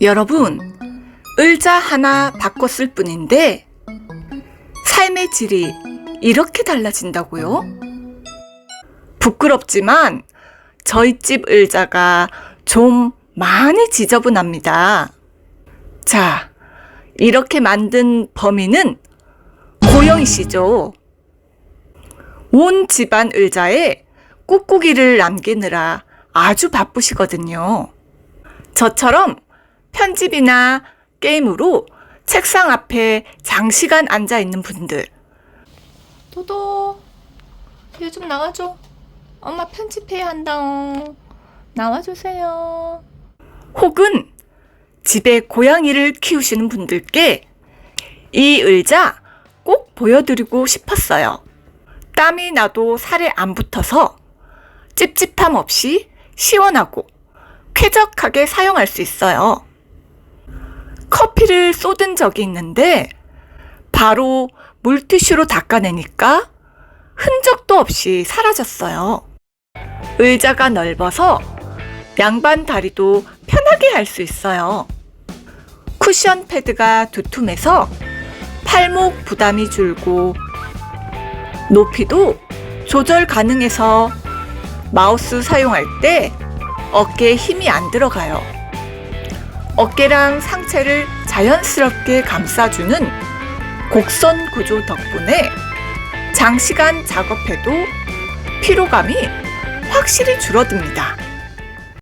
여러분, 의자 하나 바꿨을 뿐인데 삶의 질이 이렇게 달라진다고요? 부끄럽지만 저희 집 의자가 좀 많이 지저분합니다. 자, 이렇게 만든 범인은 고영희 씨죠. 온 집안 의자에 꾹꾹이를 남기느라 아주 바쁘시거든요. 저처럼 편집이나 게임으로 책상 앞에 장시간 앉아 있는 분들. 도도, 얘 좀 나와줘. 엄마 편집해야 한다옹. 나와주세요. 혹은 집에 고양이를 키우시는 분들께 이 의자 꼭 보여드리고 싶었어요. 땀이 나도 살에 안 붙어서 찝찝함 없이 시원하고 쾌적하게 사용할 수 있어요. 쏟은 적이 있는데 바로 물티슈로 닦아내니까 흔적도 없이 사라졌어요. 의자가 넓어서 양반 다리도 편하게 할 수 있어요. 쿠션 패드가 두툼해서 팔목 부담이 줄고 높이도 조절 가능해서 마우스 사용할 때 어깨에 힘이 안 들어가요. 어깨랑 상체를 자연스럽게 감싸주는 곡선 구조 덕분에 장시간 작업해도 피로감이 확실히 줄어듭니다.